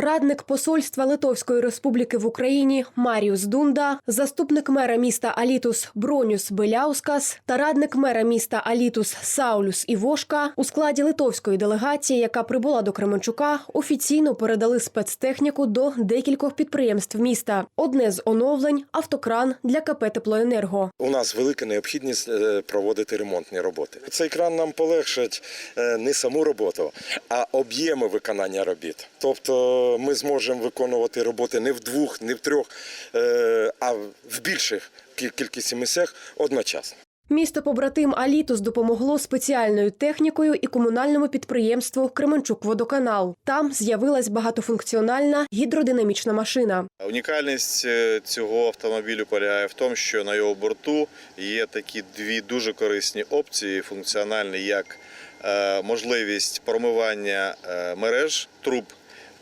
Радник посольства Литовської Республіки в Україні Маріус Дунда, заступник мера міста Алітус Бронюс Беляускас та радник мера міста Алітус Саулюс Івошка у складі литовської делегації, яка прибула до Кременчука, офіційно передали спецтехніку до декількох підприємств міста. Одне з оновлень автокран для КП «Теплоенерго». У нас велика необхідність е, проводити ремонтні роботи. Цей кран нам полегшить е, не саму роботу, а об'єми виконання робіт. Тобто ми зможемо виконувати роботи не в двох, не в трьох, е, а в більших кіль- кількості місцях одночасно. Місто побратим Алітус допомогло спеціальною технікою і комунальному підприємству Кременчук Водоканал. Там з'явилась багатофункціональна гідродинамічна машина. Унікальність е, цього автомобілю полягає в тому, що на його борту є такі дві дуже корисні опції, функціональні, як е, можливість промивання мереж труб,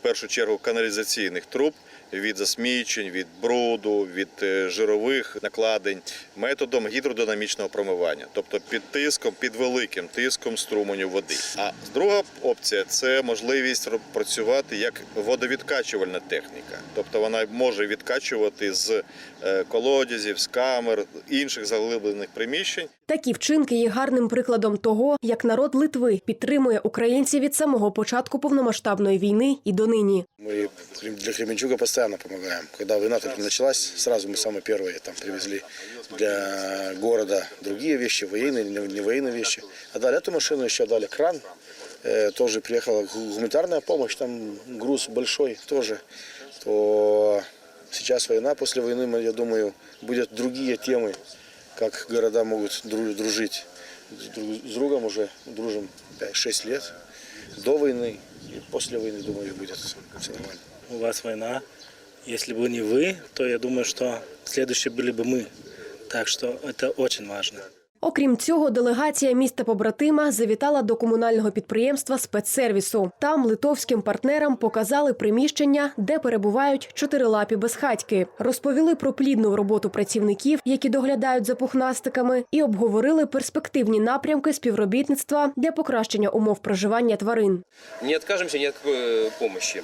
першу чергу каналізаційних труб. Від засмічень, від бруду, від е, жирових накладень методом гідродинамічного промивання, тобто під тиском, під великим тиском струменю води. А друга опція це можливість працювати як водовідкачувальна техніка, тобто вона може відкачувати з е, колодязів, з камер, інших заглиблених приміщень. Такі вчинки є гарним прикладом того, як народ Литви підтримує українців від самого початку повномасштабної війни і донині. Мы для Кременчуга постоянно помогаем. Когда война только началась, сразу мы самые первые там привезли для города другие вещи, военные, не военные вещи. А дали эту машину, еще дали кран. Э, тоже приехала гу- гуманитарная помощь, там груз большой тоже. То сейчас война, после войны, я думаю, будут другие темы, как города могут дру- дружить друг- с другом уже дружим 5-6 лет. До войны и после войны, думаю, будет все нормально. у вас война. Если бы не вы, то я думаю, что следующие были бы мы. Так что это очень важно. Окрім цього, делегація міста побратима завітала до комунального підприємства спецсервісу. Там литовським партнерам показали приміщення, де перебувають чотирилапі безхатьки, розповіли про плідну роботу працівників, які доглядають за пухнастиками, і обговорили перспективні напрямки співробітництва для покращення умов проживання тварин. Не откажемся ни от какой э, помощи.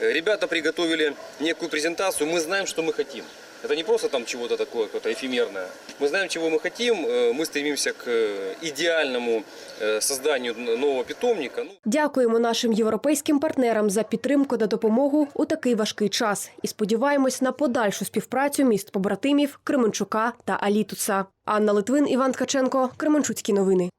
Э, Ребята приготовили некую презентацию, мы знаем, что мы хотим. Это не просто там чего-то такое, какое-то эфемерное. Мы знаем, чего мы хотим, э, мы стремимся к э, идеальному э, созданию н- нового питомника. Ну, Дякуємо нашим європейським партнерам за підтримку та допомогу у такий важкий час і сподіваємось на подальшу співпрацю міст побратимів Кременчука та Алітуса. Анна Литвин, Іван Ткаченко, Кременчуцькі новини.